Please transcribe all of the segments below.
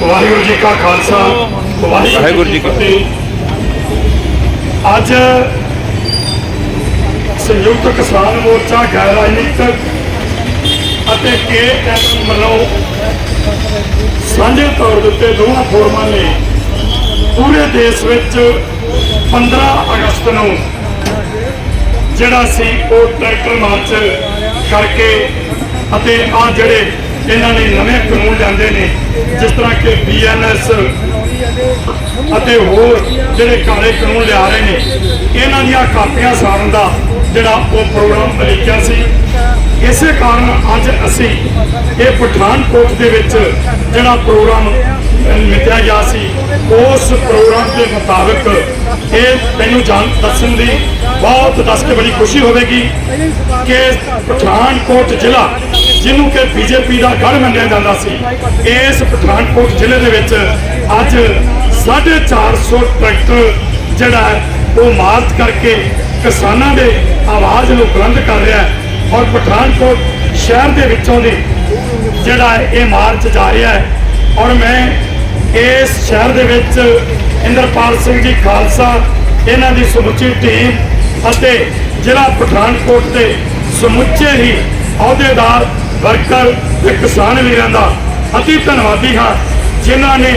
ਵਾਹਿਗੁਰੂ ਜੀ ਕਾ ਖਾਲਸਾ ਵਾਹਿਗੁਰੂ ਜੀ ਕੀ ਫਤਿਹ। ਅੱਜ ਸੰਯੁਕਤ ਕਿਸਾਨ ਮੋਰਚਾ ਗੈਰ ਰਾਜਨੀਤਿਕ ਅਤੇ ਕੇ ਐਮ ਵੱਲੋਂ ਸਾਂਝੇ ਤੌਰ ਦੇ ਉੱਤੇ ਦੋਵਾਂ ਫੋਰਮਾਂ ਨੇ ਪੂਰੇ ਦੇਸ਼ ਵਿੱਚ 15 ਅਗਸਤ ਨੂੰ ਜਿਹੜਾ ਸੀ ਉਹ ਟਰੈਕਟਰ ਮਾਰਚ ਕਰਕੇ ਅਤੇ ਆ ਜਿਹੜੇ ਇਹਨਾਂ ਨੇ ਨਵੇਂ ਕਾਨੂੰਨ ਲਿਆਂਦੇ ਨੇ ਜਿਸ ਤਰ੍ਹਾਂ ਕਿ ਬੀਐਨਐਸ ਅਤੇ ਹੋਰ ਜਿਹੜੇ ਕਾਲੇ ਕਾਨੂੰਨ ਲਿਆ ਰਹੇ ਨੇ ਇਹਨਾਂ ਦੀਆਂ ਕਾਪੀਆਂ ਸਾੜਨ ਦਾ ਜਿਹੜਾ ਉਹ ਪ੍ਰੋਗਰਾਮ ਲਿਖਿਆ ਸੀ। ਇਸੇ ਕਾਰਨ ਅੱਜ ਅਸੀਂ ਇਹ ਪਠਾਨਕੋਟ ਦੇ ਵਿੱਚ ਜਿਹੜਾ ਪ੍ਰੋਗਰਾਮ ਅਹ, ਮਿੱਥਿਆ ਗਿਆ ਸੀ ਉਸ ਪ੍ਰੋਗਰਾਮ ਦੇ ਮੁਤਾਬਕ ਇਹ ਮੈਨੂੰ ਜਾਣ ਦੱਸਣ ਦੀ ਬਹੁਤ ਦੱਸ ਕੇ ਬੜੀ ਖੁਸ਼ੀ ਹੋਵੇਗੀ ਕਿ ਪਠਾਨਕੋਟ ਜ਼ਿਲ੍ਹਾ ਜਿਹਨੂੰ ਕਿ ਬੀਜੇਪੀ ਦਾ ਗੜ ਮੰਨਿਆ ਜਾਂਦਾ ਸੀ। ਇਸ ਪਠਾਨਕੋਟ ਜ਼ਿਲ੍ਹੇ ਦੇ ਵਿੱਚ ਅੱਜ 450 ਟਰੈਕਟਰ ਜਿਹੜਾ ਹੈ, ਉਹ ਮਾਰਚ ਕਰਕੇ ਕਿਸਾਨਾਂ ਦੇ ਆਵਾਜ਼ ਨੂੰ ਬੁਲੰਦ ਕਰ ਰਿਹਾ ਔਰ ਪਠਾਨਕੋਟ ਸ਼ਹਿਰ ਦੇ ਵਿੱਚੋਂ ਦੀ ਜਿਹੜਾ ਇਹ ਮਾਰਚ ਜਾ ਰਿਹਾ ਹੈ। ਔਰ ਮੈਂ ਇਸ ਸ਼ਹਿਰ ਦੇ ਵਿੱਚ ਇੰਦਰਪਾਲ ਸਿੰਘ ਜੀ ਖਾਲਸਾ, ਇਹਨਾਂ ਦੀ ਸਮੁੱਚੀ ਟੀਮ ਅਤੇ ਜ਼ਿਲ੍ਹਾ ਪਠਾਨਕੋਟ ਦੇ ਸਮੁੱਚੇ ਹੀ ਅਹੁਦੇਦਾਰ ਵਰਕਰ ਤੇ ਕਿਸਾਨ ਵੀਰਾਂ ਦਾ ਅਤੀ ਧੰਨਵਾਦੀ ਹਾਂ, ਜਿਨ੍ਹਾਂ ਨੇ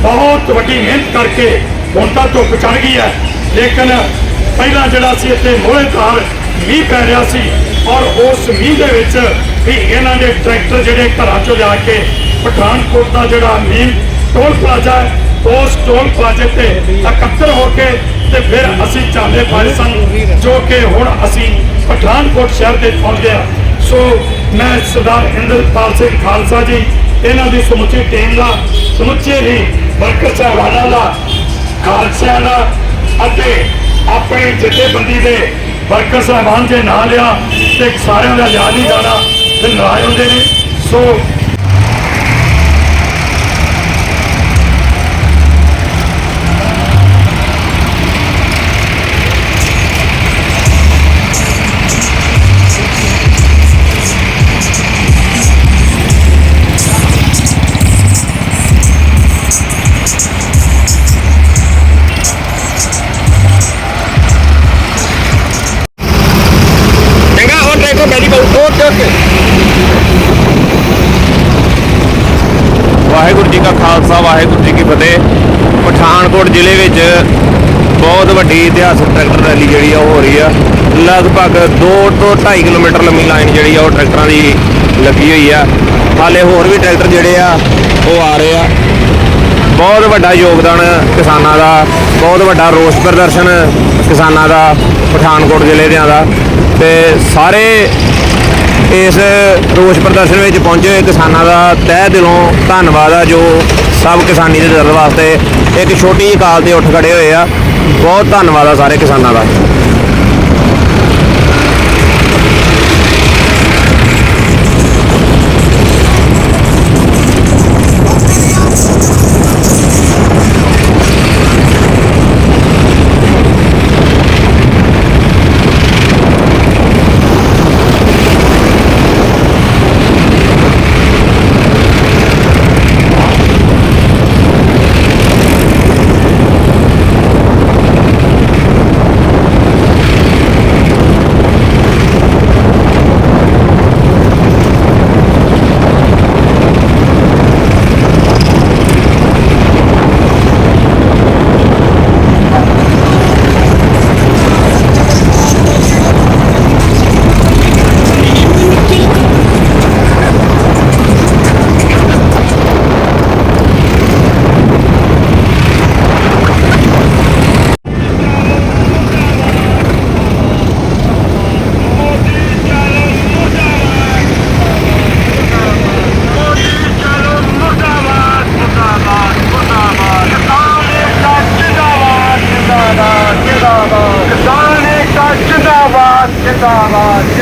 ਬਹੁਤ ਵੱਡੀ ਮਿਹਨਤ ਕਰਕੇ ਹੁਣ ਤਾਂ ਧੁੱਪ ਚੜ ਗਈ ਹੈ। ਲੇਕਿਨ ਪਹਿਲਾਂ ਜਿਹੜਾ ਸੀ ਇੱਥੇ ਮੋਹਰੇ ਤਾਰ ਮੀਂਹ ਪੈ ਰਿਹਾ ਸੀ ਔਰ ਉਸ ਮੀਂਹ ਦੇ ਵਿੱਚ ਵੀ ਇਹਨਾਂ ਦੇ ਟਰੈਕਟਰ ਜਿਹੜੇ ਘਰਾਂ ਚੋਂ ਲਿਆ ਕੇ ਪਠਾਨਕੋਟ ਦਾ ਜਿਹੜਾ ਮੀਂਹ ਟੋਲ ਪਲਾਜ਼ਾ ਹੈ, ਉਸ ਟੋਲ ਪਲਾਜ਼ੇ ਤੇ ਇਕੱਤਰ ਹੋ ਕੇ ਤੇ ਫਿਰ ਅਸੀਂ ਚਾਹੁੰਦੇ ਪਾਏ ਸਨ ਜੋ ਕਿ ਹੁਣ ਅਸੀਂ ਪਠਾਨਕੋਟ ਸ਼ਹਿਰ ਦੇ ਪਹੁੰਚ ਗਏ ਸੋ ਮੈਂ ਸਰਦਾਰ ਇੰਦਰਪਾਲ ਸਿੰਘ ਖਾਲਸਾ ਜੀ, ਇਹਨਾਂ ਦੀ ਸਮੁੱਚੀ ਟੀਮ ਦਾ, ਸਮੁੱਚੇ ਹੀ ਵਰਕਰ ਸਾਹਿਬਾਨਾਂ ਦਾ, ਖਾਲਸਿਆਂ ਦਾ, ਅਤੇ ਆਪਣੇ ਜਥੇਬੰਦੀ ਦੇ ਵਰਕਰ ਸਾਹਿਬਾਨ ਜੇ ਨਾਂ ਲਿਆ ਤੇ ਸਾਰਿਆਂ ਦਾ ਯਾਦ ਨਹੀਂ ਜਾਣਾ, ਤੇ ਨਾਰਾਜ਼ ਹੁੰਦੇ ਨੇ। ਸੋ ਪਠਾਨਕੋਟ ਜ਼ਿਲ੍ਹੇ ਵਿੱਚ ਬਹੁਤ ਵੱਡੀ ਇਤਿਹਾਸਕ ਟਰੈਕਟਰ ਰੈਲੀ ਜਿਹੜੀ ਆ ਉਹ ਹੋ ਰਹੀ ਆ। ਲਗਭਗ 2 ਤੋਂ 2.5 ਕਿਲੋਮੀਟਰ ਲੰਮੀ ਲਾਈਨ ਜਿਹੜੀ ਆ ਉਹ ਟਰੈਕਟਰਾਂ ਦੀ ਲੱਗੀ ਹੋਈ ਆ। ਹਾਲੇ ਹੋਰ ਵੀ ਟਰੈਕਟਰ ਜਿਹੜੇ ਆ, ਉਹ ਆ ਰਹੇ ਆ। ਬਹੁਤ ਵੱਡਾ ਯੋਗਦਾਨ ਕਿਸਾਨਾਂ ਦਾ, ਬਹੁਤ ਵੱਡਾ ਰੋਸ ਪ੍ਰਦਰਸ਼ਨ ਕਿਸਾਨਾਂ ਦਾ, ਪਠਾਨਕੋਟ ਜ਼ਿਲ੍ਹੇ ਦਿਆਂ ਦਾ। ਤੇ ਸਾਰੇ ਇਸ ਰੋਸ ਪ੍ਰਦਰਸ਼ਨ ਵਿੱਚ ਪਹੁੰਚੇ ਹੋਏ ਕਿਸਾਨਾਂ ਦਾ ਤਹਿ ਦਿਲੋਂ ਧੰਨਵਾਦ ਆ ਜੋ ਸਭ ਕਿਸਾਨੀ ਦੇ ਦਰਦ ਵਾਸਤੇ ਇੱਕ ਛੋਟੀ ਜਿਹੀ ਕਾਲ ਤੇ ਉੱਠ ਖੜੇ ਹੋਏ ਆ। ਬਹੁਤ ਧੰਨਵਾਦ ਆ ਸਾਰੇ ਕਿਸਾਨਾਂ ਦਾ।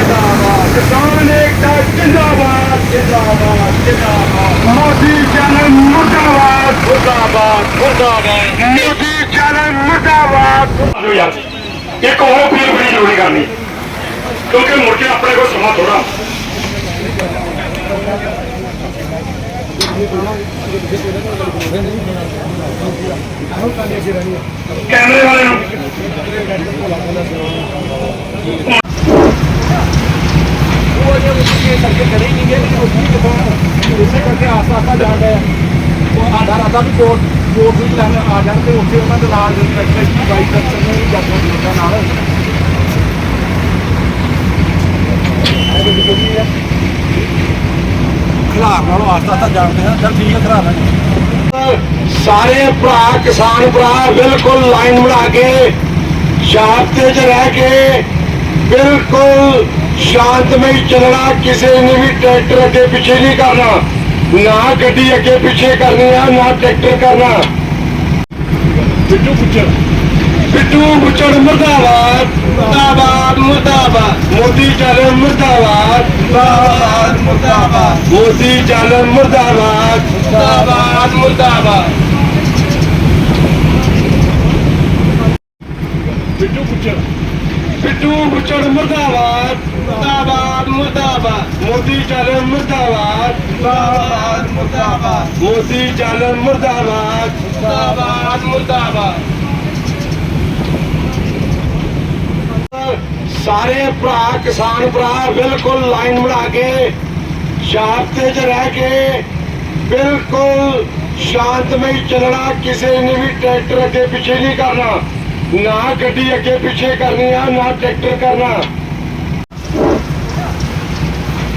ਜਿੰਦਾਬਾਦ, ਕਿਸਾਨ ਏਕਤਾ ਜਿੰਦਾਬਾਦ ਜਿੰਦਾਬਾਦ ਜਿੰਦਾਬਾਦ। ਮੋਦੀ ਚੈਨਲ ਮੁਰਦਾਬਾਦ ਮੁਰਦਾਬਾਦ ਮੁਰਦਾਬਾਦ। ਮੋਦੀ ਚੈਨਲ ਮੁਰਦਾਬਾਦ। ਆਜੋ ਯਾਰ ਇੱਕ ਹੋਰ ਅਪੀਲ ਬੜੀ ਜ਼ਰੂਰੀ ਕਰਨੀ। ਕਿਉਂਕਿ ਮੁੜ ਕੇ ਆਪਣੇ ਕੋਲ ਸਮਾਂ ਥੋੜਾ ਕੈਮਰੇ ਵਾਲੇ ਨੂੰ। ਉਹ ਜੇ ਉਸ ਕੇ ਕਰਕੇ ਖੜੇ ਹੀ ਨਹੀਂ ਗਏ ਲੇਕਿਨ ਉਸ ਨੂੰ ਜਦੋਂ ਇਸੇ ਕਰਕੇ ਆਸਤਾ ਆਸਤਾ ਜਾਣ ਡਿਆ ਉਹ ਆਧਾ ਰਾਤਾ ਵੀ ਕੋਟ ਲੈਣ ਆ ਜਾਣ ਤੇ ਉੱਥੇ ਉਹਨਾਂ ਦੇ ਨਾਲ ਜਿਹੜੀ ਦੀ ਬਾਈਕ ਕਰ ਨੇ ਵੀ ਜਾਂਦੇ ਨਾਲ। ਇਹ ਨਾਲੋਂ ਆਸਤਾ ਆਸਤਾ ਜਾਣਦੇ ਹਾਂ ਚਲ ਠੀਕ ਹੈ ਖਲਾਰ ਸਾਰੇ ਭਰਾ, ਕਿਸਾਨ ਭਰਾ, ਬਿਲਕੁਲ ਲਾਈਨ ਬਣਾ ਕੇ, ਸ਼ਾਂਤੀ 'ਚ ਰਹਿ ਕੇ, ਬਿਲਕੁਲ ਸ਼ਾਂਤਮਈ ਚੱਲਣਾ ਕਿਸੇ ਨੇ ਵੀ ਟਰੈਕਟਰ ਅੱਗੇ ਪਿੱਛੇ ਨਹੀਂ ਕਰਨਾ ਨਾ ਗੱਡੀ ਅੱਗੇ ਪਿੱਛੇ ਕਰਨੀ ਆ ਨਾ ਟਰੈਕਟਰ ਕਰਨਾ ਬਿੱਟੂ ਪੁੱਛਰ ਬਿੱਟੂ ਬੁੱਚੜ ਮੁਰਦਾਬਾਦ ਮੁਰਦਾਬਾਦ ਮੁਰਦਾਬਾਦ ਮੋਦੀ ਚੱਲ ਮੁਰਦਾਬਾਦ ਮੁਰਦਾਬਾਦ ਮੁਰਦਾਬਾਦ ਮੋਦੀ ਚੱਲ ਮੁਰਦਾਬਾਦ ਮੁਰਦਾਬਾਦ ਮੁਰਦਾਬਾਦ ਬਿੱਟੂ ਪੁੱਛਰ ਬਿੱਟੂ ਬੁੱਚੜ ਮੁਰਦਾਬਾਦ ਮੁਰਦਾਬਾਦ ਮੁਰਦਾਬਾਦ। ਮੋਦੀ ਚੱਲ ਮੁਰਦਾਬਾਦ ਮੁਰਦਾਬਾਦ ਮੁਰਦਾਬਾਦ। ਮੋਦੀ ਚੱਲ ਮੁਰਦਾਬਾਦ ਮੁਰਦਾਬਾਦ ਮੁਰਦਾਬਾਦ। ਸਾਰੇ ਭਰਾ, ਕਿਸਾਨ ਭਰਾ, ਬਿਲਕੁਲ ਲਾਈਨ ਬਣਾ ਕੇ, ਸ਼ਾਂਤੀ 'ਚ ਰਹਿ ਕੇ, ਬਿਲਕੁਲ ਸ਼ਾਂਤਮਈ ਚੱਲਣਾ, ਕਿਸੇ ਨੇ ਵੀ ਟਰੈਕਟਰ ਅੱਗੇ ਪਿੱਛੇ ਨਹੀਂ ਕਰਨਾ। ਨਾ ਗੱਡੀ ਅੱਗੇ ਪਿੱਛੇ ਕਰਨੀ ਆ, ਨਾ ਟਰੈਕਟਰ ਕਰਨਾ।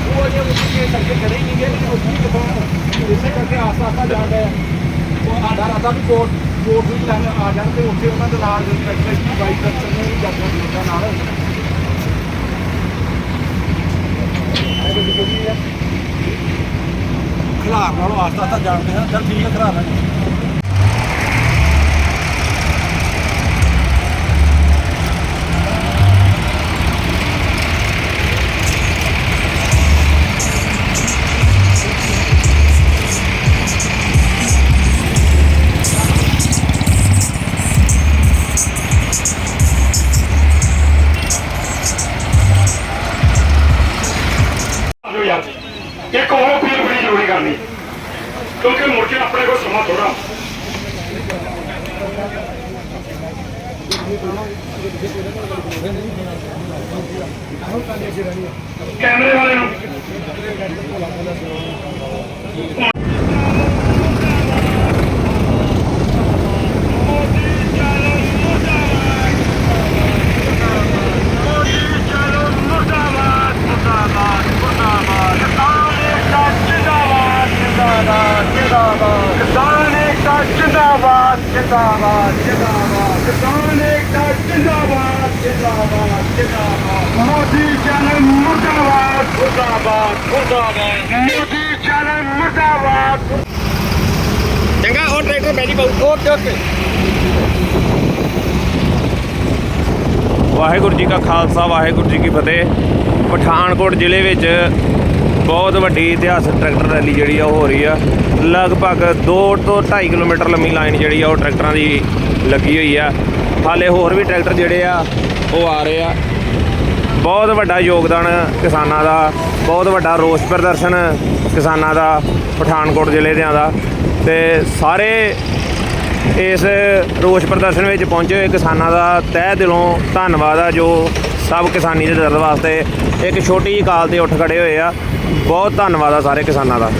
ਉਹ ਜੇ ਉਸ ਕੇ ਕਰਕੇ ਖੜੇ ਨਹੀਂ ਗਏ ਲੇਕਿਨ ਉਸ ਨੂੰ ਇਸੇ ਕਰਕੇ ਆਸਤਾ ਆਸਤਾ ਜਾਣ ਡਿਆ ਉਹ ਆਧਾ ਰਾਤਾ ਵੀ ਕੋਟ ਕੋਟ ਵੀ ਲੈਣ ਆ ਜਾਣ ਤੇ ਉੱਥੇ ਉਹਨਾਂ ਦੇ ਨਾਲ ਜਿਹੜੀ ਟਰੈਕਟਰ ਦੀ ਬਾਈਕ ਕਰ ਨੇ ਵੀ ਲੋਕਾਂ ਨਾਲ। ਖਲਾਰ ਨਾਲੋਂ ਆਸਤਾ ਆਸਤਾ ਜਾਣਦੇ ਹਾਂ ਚਲ ਠੀਕ ਹੈ ਖਲਾਰ ਲਾਂਗੇ ਇੱਕ ਹੋਰ ਬੜੀ ਜ਼ਰੂਰੀ ਕਰਨੀ ਕਿਉਂਕਿ ਮੁੜ ਕੇ ਆਪਣੇ ਕੋਲ ਸਮਾਂ ਥੋੜਾ ਕੈਮਰੇ ਵਾਲੇ ਨੂੰ ਕਿਸਾਨ ਏਕਤਾ ਜਿੰਦਾਬਾਦ ਜਿੰਦਾਬਾਦ ਜਿੰਦਾਬਾਦ ਕਿਸਾਨ ਏਕਤਾ ਜਿੰਦਾਬਾਦ ਜਿੰਦਾਬਾਦ ਜਿੰਦਾਬਾਦ ਮੋਦੀ ਚੈਨਲ ਮੁਰਦਾਬਾਦ। ਮੁਰਦਾਬਾਦ ਮੁਰਦਾਬਾਦ। ਮੋਦੀ ਚੈਨਲ ਮੁਰਦਾਬਾਦ। ਚੰਗਾ ਉਹ ਟਰੈਕਟਰ ਬੈਜੀ ਪਾਉ ਓਕੇ ਓਕੇ। ਵਾਹਿਗੁਰੂ ਜੀ ਕਾ ਖਾਲਸਾ ਵਾਹਿਗੁਰੂ ਜੀ ਕੀ ਫਤਿਹ। ਪਠਾਨਕੋਟ ਜ਼ਿਲ੍ਹੇ ਵਿੱਚ ਬਹੁਤ ਵੱਡੀ ਇਤਿਹਾਸਕ ਟਰੈਕਟਰ ਰੈਲੀ ਜਿਹੜੀ ਆ ਉਹ ਹੋ ਰਹੀ ਆ। ਲਗਭਗ 2 ਤੋਂ 2.5 ਕਿਲੋਮੀਟਰ ਲੰਮੀ ਲਾਈਨ ਜਿਹੜੀ ਆ ਉਹ ਟਰੈਕਟਰਾਂ ਦੀ ਲੱਗੀ ਹੋਈ ਆ। ਹਾਲੇ ਹੋਰ ਵੀ ਟਰੈਕਟਰ ਜਿਹੜੇ ਆ ਉਹ ਆ ਰਹੇ ਆ। ਬਹੁਤ ਵੱਡਾ ਯੋਗਦਾਨ ਕਿਸਾਨਾਂ ਦਾ, ਬਹੁਤ ਵੱਡਾ ਰੋਸ ਪ੍ਰਦਰਸ਼ਨ ਕਿਸਾਨਾਂ ਦਾ, ਪਠਾਨਕੋਟ ਜ਼ਿਲ੍ਹੇ ਦਿਆਂ ਦਾ। ਤੇ ਸਾਰੇ ਇਸ ਰੋਸ ਪ੍ਰਦਰਸ਼ਨ ਵਿੱਚ ਪਹੁੰਚੇ ਹੋਏ ਕਿਸਾਨਾਂ ਦਾ ਤਹਿ ਦਿਲੋਂ ਧੰਨਵਾਦ ਆ, ਜੋ ਸਭ ਕਿਸਾਨੀ ਦੇ ਦਰਦ ਵਾਸਤੇ ਇੱਕ ਛੋਟੀ ਜਿਹੀ ਕਾਲ ਤੇ ਉੱਠ ਖੜੇ ਹੋਏ ਆ। ਬਹੁਤ ਧੰਨਵਾਦ ਆ ਸਾਰੇ ਕਿਸਾਨਾਂ ਦਾ।